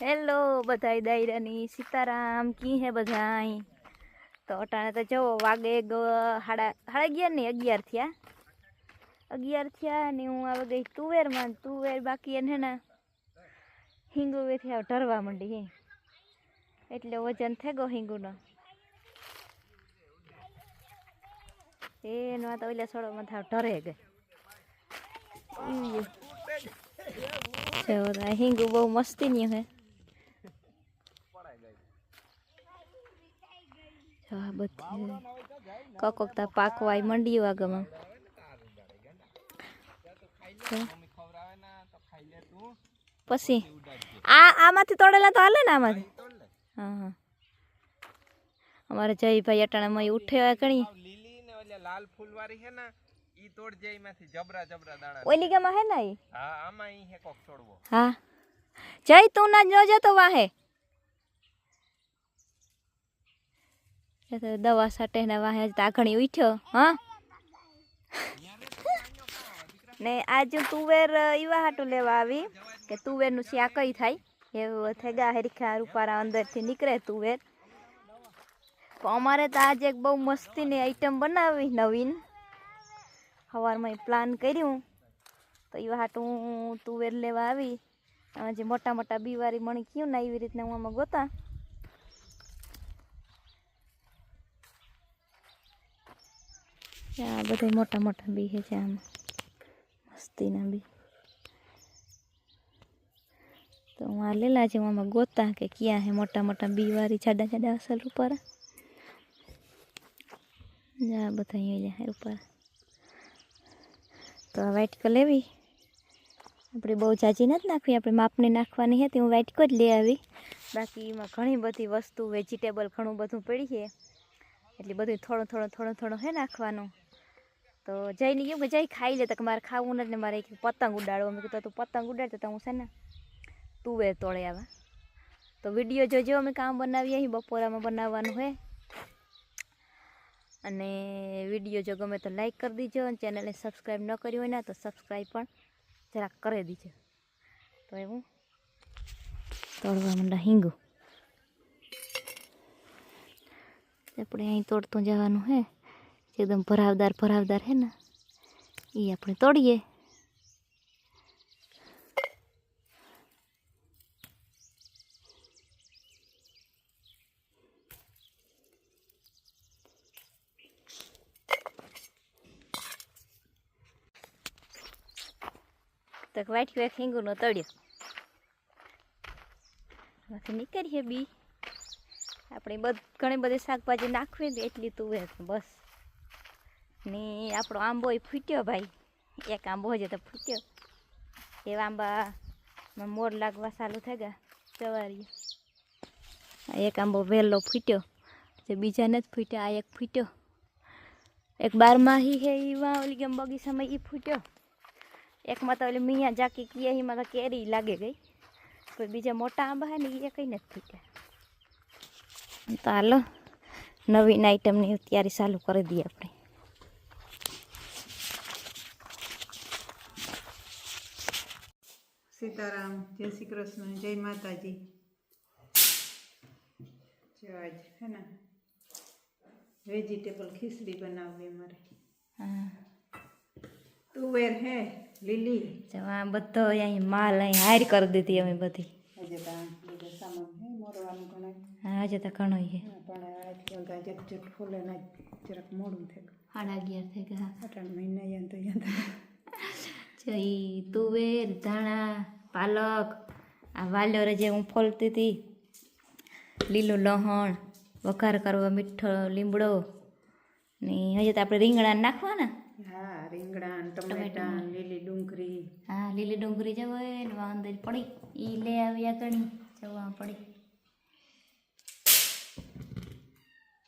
Hello, બધાય દાયરાની સીતારામ, કી હે બધાય? તો અટાણે તો જવો વાગે હાડા હાડા અગિયાર ને અગિયાર થયા. અગિયાર થયા ને હું આવે ગઈ તુવેરમાં તુવેર બાકી એને હિંગુ વેથી આવ ઢરવા માંડી હે. એટલે વજન થઈ ગયો હિંગુનો. એનો તો ઓલા સડોમાં થાવ ઢરે ગઈ હિંગુ બહુ મસ્તી નહીં હે. આ બધી કકોકતા પાકવાય મંડી આગમાં. પછી? આ આમાંથી તોડેલા તો હાલે ને આમાંથી? હા હા. અમારે જયભાઈ અટાણામાં ઉઠે કણી લીલી ને ઓલા લાલ ફૂલ વાળી ને ઈ તોડજે એમાંથી જબરા જબરા દાણા ઓલી ગામાં હે ને હા આમાં ઈ હે કોક છોડવો. હા. જય તું ના ન જતો વાહે એ તો દવા સાટે ને વાહે આઘણી ઉઠ્યો, હા? ને આજે તુવેર એવા હાટું લેવા આવી, કે તુવેરનું શા કઈ થાય? એવું થેગા હરીખા રૂપારા અંદરથી નીકળે તુવેર. પણ અમારે તો આજે એક બહુ મસ્તીની આઈટમ બનાવી નવીન. સવારમાં પ્લાન કર્યું. તો એવા હાટું તુવેર લેવા આવી. જે મોટા મોટા બીવારી મણી કયું ને એવી રીતના હું આમાં ગોતા. આ બધા મોટા મોટા બી છે આમ. મસ્તીના બી. તો હું આ લેલા છે આમાં ગોતા કે ક્યાં હે મોટા મોટા બીવારી જાડા જાડા અસલ ઉપર. આ બધા અહીંયા હે ઉપર. તો આ વાટકો લેવી. આપણે બહુ જાજી નથી નાખવી આપણે માપની નાખવાની હતી, હું વાટકો જ લઈ આવી. બાકી એમાં ઘણી બધી વસ્તુ વેજીટેબલ ઘણું બધું પડી છે. એટલે બધું થોડું થોડું થોડું થોડું હે નાખવાનું. તો જઈને કેમ કે જઈ ખાઈ લે તો મારે ખાવું નથી ને મારે પતંગ ઉડાડવો. મેં કીધું, તું પતંગ ઉડાડતો તો હું છે ને તુવેર તોડે આવા. તો વીડિયો જોજો અમે કામ બનાવીએ અહીં બપોરામાં બનાવવાનું હોય. અને વીડિયો જો ગમે તો લાઈક કરી દીજો અને ચેનલને સબસ્ક્રાઈબ ન કરી હોય ને, તો સબસ્ક્રાઈબ પણ જરાક કરી દીજો. તો એવું. તોડવા માંડા હિંગું. આપણે અહીં તોડતું જવાનું હે. એકદમ ભરાવદાર ભરાવદાર હે ને? એ આપણે તોડીએ. તો વાટકી વાટ હિંગુનો તળ્યો. એમાંથી નીકળીએ બી. આપણે બધ, ઘણી બધી શાકભાજી નાખવી ને એટલી તું બસ. ને આપણો આંબો ફૂટ્યો ભાઈ. એક આંબો હજી તો ફૂટ્યો. એવા આંબા મોર લાગવા ચાલુ થઈ ગયા સવારી. એક આંબો વહેલો ફૂટ્યો. જે બીજા નથી ફૂટ્યા, આ એક ફૂટ્યો. એક બારમાહી હે એમાં ઓલી ગેમ બગીચામાં એ ફૂટ્યો. એકમાં તો ઓલી મિયા જાકી કીએ એમાં તો કેરી લાગે ગઈ. કોઈ બીજા મોટા આંબા હે ને એ કંઈ નથી ફૂટ્યા. તો હાલો નવીન આઈટમની તૈયારી ચાલુ કરી દઈએ આપણે. સીતારામ જય શ્રી કૃષ્ણ જય માતાજી. જો આજ હે ને વેજીટેબલ ખીચડી બનાવવી મારે હા. તુવેર હે લીલી? જવા બધો અહીં માલ અહીં હાર કરી દીધી અમે બધી. આજે તો બધો સામાન હે મોરવાનું ઘણા. હા આજે તો ઘણો છે પણ આજકાલ તો આજે જટ ફૂલે ના જરાક મોડું થાય. સાડા અગિયાર થઈ ગયા. અટાણ મહિના અહીંયા તો યાદ ઈ તુવેર ધાણા પાલક આ વાલોરે જે હું ફોલતી હતી લીલું લહણ વઘાર કરવા મીઠો લીમડો ને હજી તો આપણે રીંગણા નાખવાના? હા રીંગણા ટમેટા લીલી ડુંગળી. હા લીલી ડુંગળી જવો ને વા અંદર પડી. ઈ લે આવ્યા ગણી જવા પડી.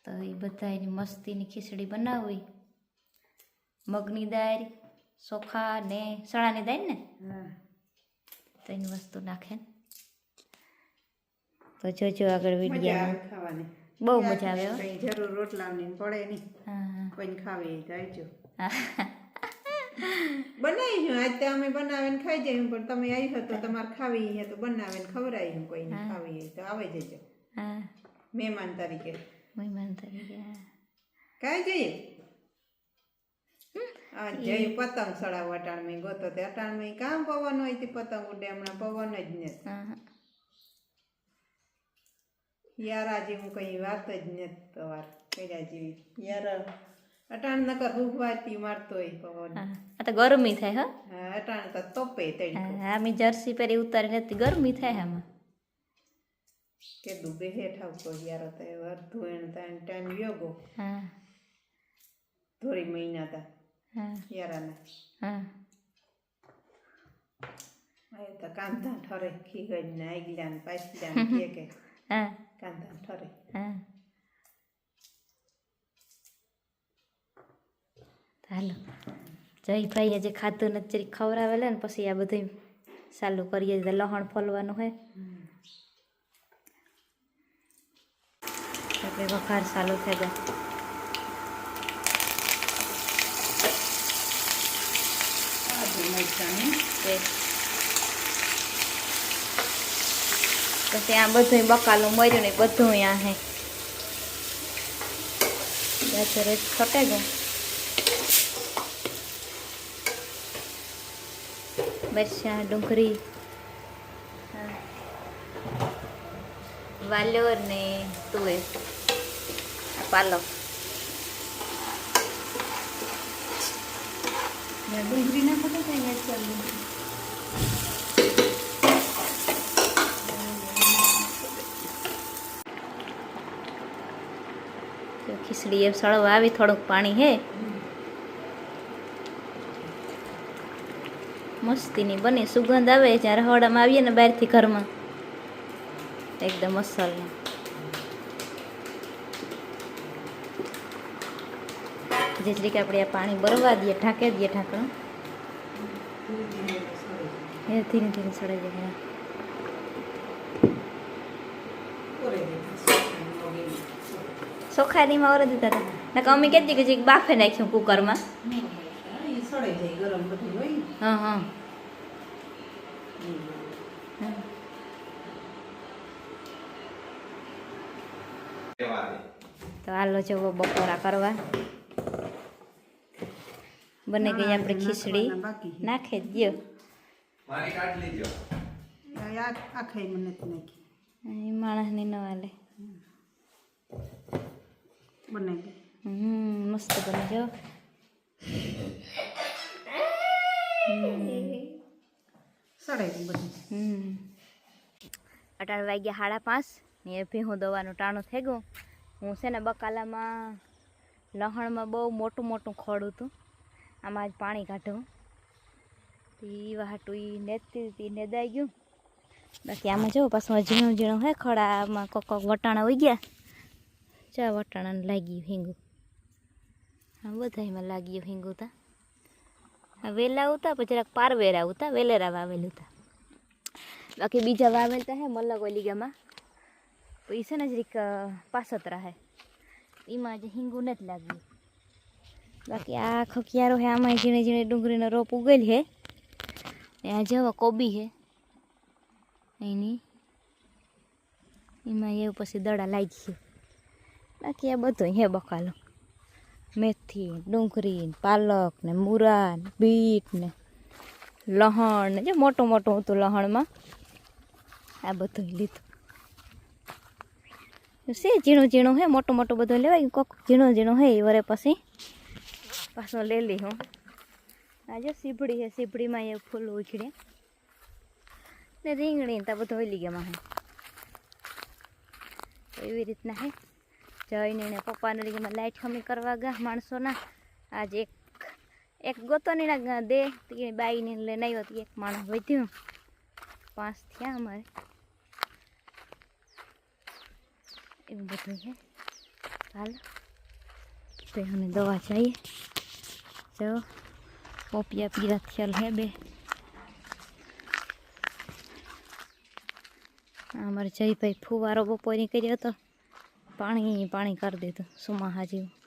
તો એ બધા એની મસ્તીની ખીચડી બનાવવી મગની દાળ ચોખા ને સળાની દાળ ને? હા. તો એની વસ્તુ નાખે ને. તો જોજો આગળ વીડિયો ખાવાની. બહુ મજા આવે જરૂર રોટલાની ને પડે નહીં હા. કોઈને ખાવી હા બનાવી હું આજે અમે બનાવીને ખાઈ જઈએ પણ તમે આવી હો તો તમારે ખાવી હે તો બનાવીને ખવડાવી કોઈને ખાવી તો આવી જજો. હા. મહેમાન તરીકે. મહેમાન તરીકે હા. જઈએ? આ જઈ પતંગ ચડાવ અટાણમાં ગોતો તે અટાણ મેં કામ પવન હોય તે પતંગ ઉડે. હમણાં પવન જ નથી. યારા જેવું કઈ વાત જ નથી તમાર કર્યા જેવી. યાર અટાણ નકર હુવાતી મારતો હોય પવન. આ તો ગરમી થાય હા. અટાણ તો તપે તડકો. હા મી જર્સી પહેરી ઉતારી નથી ગરમી થાય આમાં. કે ડૂબે હેઠ આવતો યાર તો અડધું એને ટાઈમ ટાઈમ યોગો. હા. થોડી મહિના તા. યારાના હા હવે તો કાંધા ઠરે ને આગલા ને પાછલા ગયા કે કે હા કાંધા ઠરે હા હાલો જયભાઈ આજે ખાધું નથી ખવડાવેલા ને પછી આ બધું ચાલુ કરીએ. તો લહણ ફોલવાનું હોય. આપણે વઘાર ચાલુ થઈ જાય. મરચાંની તે પછી આ બધું બકાલું મર્યું ને બધું અહીંયા હે. ગાજર એક છટે ગયું મરચાં, ડુંગળી. વાલોર ને તુવેર. પાલક. ડુંગળી નાખો તો કઈ ખીચડી એ સળવા આવી, થોડુંક પાણી હે. મસ્તીની બની સુગંધ આવે, જ્યારે હવાડામાં આવીએ ને બહારથી ઘરમાં. એકદમ અસલની. જે કે આપણે આ પાણી બરવા દઈએ, ઢાંકી દઈએ ઢાંકણું એ ધીરે ધીરે સળાઈ જાય હા. ઓરે દીધા હતા ને અમે કહેતી કે બાફે નાખ્યું કુકરમાં. હા હા. તો હાલો જવો બપોરા કરવા બને ગઈ આપણે ખીચડી. નાખે એ માણસની ન બનાવી હમ મસ્ત બને જો અઢાર વાગ્યા સાડા પાંચ. ને એ ભીહું દવાનું ટાણું થઈ ગયું. હું છે ને બકાલામાં લહણમાં બહુ મોટું મોટું ખોડું હતું. આમાં જ પાણી કાઢું. એ વાટું એ નેતી નેદાઈ ગયું. બાકી આમાં જવું પાછું ઝીણું ઝીણું હે, ખડા આમાં કોક કોક વટાણા ઉઈ ગયા. ચા વટાણાને લાગ્યું હિંગું. હા બધામાં લાગ્યું હિંગું તા. વેલા ઉતા પછી જરાક પારવેરા ઉતા વેલેરા વાવેલું હતા બાકી બીજા વાવેલતા હે મલ્લક ઓલીગામાં. તો એ છે ને જરીક પાસતરા હે. એમાં જ હિંગું નથી લાગ્યું. બાકી આ ક્યારો હે, આમાં ઝીણે ઝીણે ડુંગળીનો રોપ ઉગેલ હે. ને આ જેવા કોબી હે. એની, એમાં એવું પછી દડા લાગી ગયું બાકી આ બધું હે બકાલો. મેથી, ડુંગળી, પાલક ને મૂરા બીટ ને લહણ ને જે મોટું મોટું હતું લહણમાં. આ બધું લીધું. છે ઝીણું ઝીણું હે, મોટું મોટું બધું લેવાય. કોક ઝીણું ઝીણું હે એ વરે પછી. પાછો લઈ લી હું. આજે સીપડી છે સીપડીમાં એ ફૂલ ઉછળે ને રીંગણી તો બધું ઓલી ગયા હે. એવી રીતના હે. જઈને એને પપ્પાને રીંગમાં લાઇટ ખમી કરવા ગયા માણસોના. આજે એક એક ગોતોની દે. એ બાઈને લઈને આવ્યો હતી એક માણસ વધ્યું. પાંચ થયા અમારે. એવું બધું છે હાલ. તો અમે દવા જઈએ. જો પોપિયા પીરા થયેલ હે બે. અમારે જયભાઈ ફુવારો બપોરે કર્યો હતો. પાણી પાણી કરી દીધું. સુમાહા જેવું.